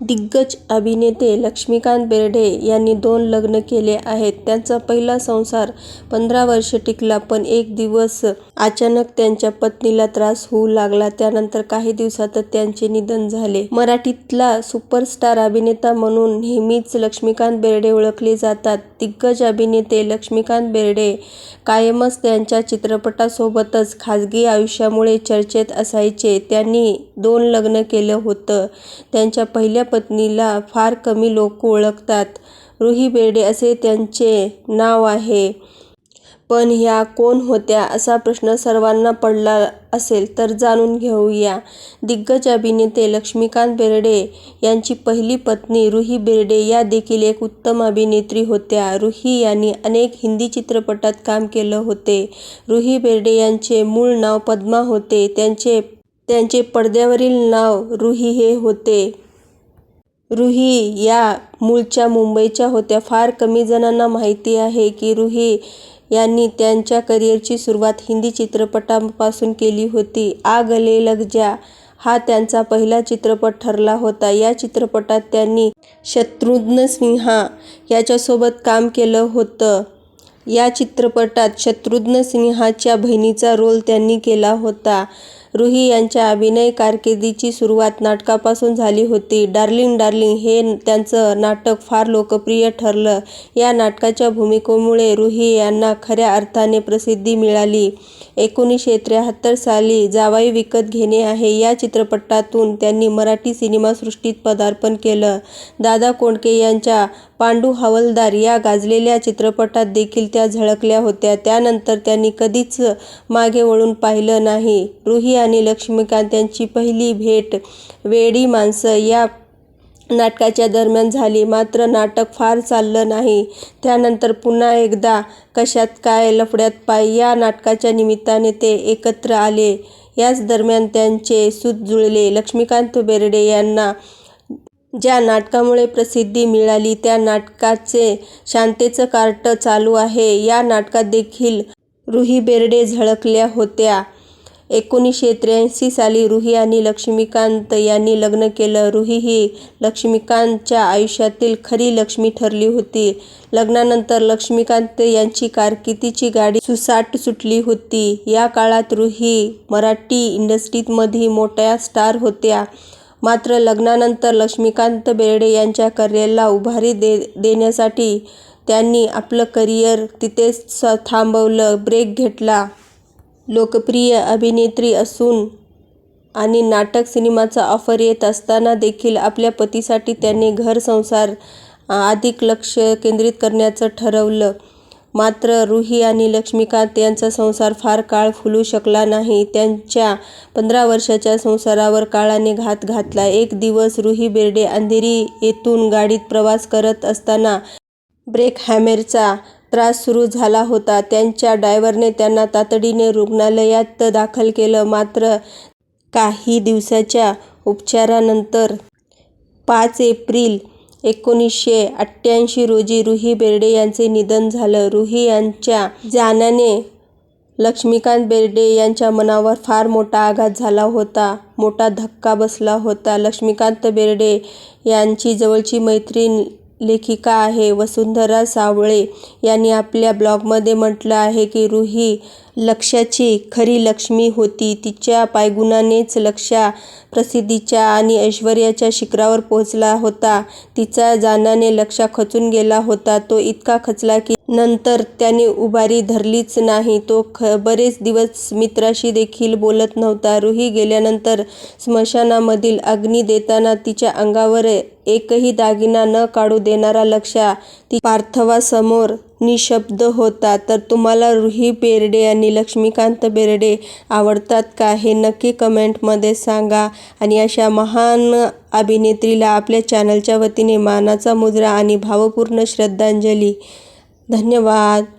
दिग्गज अभिनेते लक्ष्मीकांत बेर्डे यांनी दोन लग्न केले आहेत. त्यांचा पहिला संसार पंधरा वर्षे टिकला. पण एक दिवस अचानक त्यांच्या पत्नीला त्रास होऊ लागला. त्यानंतर काही दिवसातच त्यांचे निधन झाले. मराठीतला सुपरस्टार अभिनेता म्हणून नेहमीच लक्ष्मीकांत बेर्डे ओळखले जातात. दिग्गज अभिनेते लक्ष्मीकांत बेर्डे कायमच त्यांच्या चित्रपटांसोबतच खासगी आयुष्यामुळे चर्चेत असायचे. त्यांनी दोन लग्न केलं होतं. त्यांच्या पहिल्या पत्नीला फार कमी लोक ओळखतात. रुही बेर्डे असे त्यांचे नाव आहे. पण ह्या कोण होत्या असा प्रश्न सर्वांना पडला असेल तर जाणून घेऊया. दिग्गज अभिनेते लक्ष्मीकांत बेर्डे यांची पहिली पत्नी रुही बेर्डे या देखील एक उत्तम अभिनेत्री होत्या. रुही यांनी अनेक हिंदी चित्रपटात काम केलं होते. रुही बेर्डे यांचे मूळ नाव पद्मा होते. त्यांचे त्यांचे पडद्यावरील नाव रुही हे होते. रुही या मूळच्या मुंबईच्या होत्या. फार कमी जणांना माहिती आहे की रुही यांनी त्यांच्या करिअरची सुरुवात हिंदी चित्रपटांपासून केली होती. आ गले लग जा हा त्यांचा पहिला चित्रपट ठरला होता. या चित्रपटात त्यांनी शत्रुघ्न सिन्हा याच्यासोबत काम केलं होतं. या चित्रपटात शत्रुघ्न सिन्हाच्या बहिणीचा रोल त्यांनी केला होता. रुही यांच्या अभिनय कारकिर्दीची सुरुवात नाटकापासून झाली होती. डार्लिंग डार्लिंग हे त्यांचं नाटक फार लोकप्रिय ठरलं. या नाटकाच्या भूमिकेमुळे रुही यांना खऱ्या अर्थाने प्रसिद्धी मिळाली. एकोणीसशे त्र्याहत्तर साली जावई विकत घेणे आहे या चित्रपटातून त्यांनी मराठी सिनेमासृष्टीत पदार्पण केलं. दादा कोंडके यांच्या पांडू हवालदार या गाजलेल्या चित्रपटात देखील त्या झळकल्या होत्या. त्यानंतर त्यांनी कधीच मागे वळून पाहिलं नाही. रुही आणि लक्ष्मीकांत यांची पहिली भेट वेडी माणसं या नाटकाच्या दरम्यान झाली. मात्र नाटक फार चाललं नाही. त्यानंतर पुन्हा एकदा कशात काय लफड्यात पाय या नाटकाच्या निमित्ताने ते एकत्र आले. याच दरम्यान त्यांचे सूत जुळले. लक्ष्मीकांत बेर्डे यांना ज्या नाटकामुळे प्रसिद्धी मिळाली त्या नाटकाचे शांतेचं कार्ट चालू आहे या नाटकात देखील रुही बेर्डे झळकल्या होत्या. एकोणीसशे त्र्याऐंशी साली रुही आणि लक्ष्मीकांत यांनी लग्न केलं. रुही ही लक्ष्मीकांतच्या आयुष्यातील खरी लक्ष्मी ठरली होती. लग्नानंतर लक्ष्मीकांत यांची कारकिर्दीची गाडी सुसाट सुटली होती. या काळात रुही मराठी इंडस्ट्रीमध्ये मोठ्या स्टार होत्या. मात्र लग्नानंतर लक्ष्मीकांत बेर्डे यांच्या करिअरला उभारी देण्यासाठी त्यांनी आपलं करिअर तिथेच थांबवलं. ब्रेक घेतला. लोकप्रिय अभिनेत्री असून आणि नाटक, सिनेमाचा ऑफर येत असताना देखील आपल्या पतीसाठी त्यांनी घर-संसारावर अधिक लक्ष केंद्रित करण्याचं ठरवलं. मात्र रुही आणि लक्ष्मीकांत यांचा संसार फार काळ फुलू शकला नाही. त्यांच्या पंधरा वर्षाच्या संसारावर काळाने घात घातला. एक दिवस रुही बेर्डे अंधेरी येथून गाडीत प्रवास करत असताना ब्रेक हॅमेरचा त्रास सुरू झाला होता. त्यांच्या ड्रायव्हरने त्यांना तातडीने रुग्णालयात दाखल केलं. मात्र काही दिवसाच्या उपचारानंतर पाच एप्रिल एकोणीसशे अठ्ठ्याऐंशी रोजी रुही बेर्डे यांचे निधन झालं. रुही यांच्या जाण्याने लक्ष्मीकांत बेर्डे यांच्या मनावर फार मोठा आघात झाला होता. मोठा धक्का बसला होता. लक्ष्मीकांत बेर्डे यांची जवळची मैत्रीण लेखिका आहे वसुंधरा सावळे यांनी आपल्या ब्लॉगमध्ये म्हटलं आहे की रुही लक्ष्याची खरी लक्ष्मी होती. तिच्या पायगुणानेच लक्ष्या प्रसिद्धीच्या आणि ऐश्वर्याच्या शिखरावर पोहोचला होता. तिच्या जाण्याने लक्ष्या खचून गेला होता. तो इतका खचला की नंतर त्याने उभारी धरलीच नाही. तो बरेच दिवस मित्राशी देखील बोलत नव्हता. रुही गेल्यानंतर स्मशानामधील अग्नी देताना तिच्या अंगावर एकही दागिना न काढू देणारा लक्ष्या पार्थवासमोर निःशब्द होता. तर तुम्हाला रुही बेर्डे आणि लक्ष्मीकांत बेर्डे आवडतात का हे नक्की कमेंटमध्ये सांगा. आणि अशा महान अभिनेत्रीला आपल्या चॅनलच्या वतीने मानाचा मुजरा आणि भावपूर्ण श्रद्धांजली. धन्यवाद.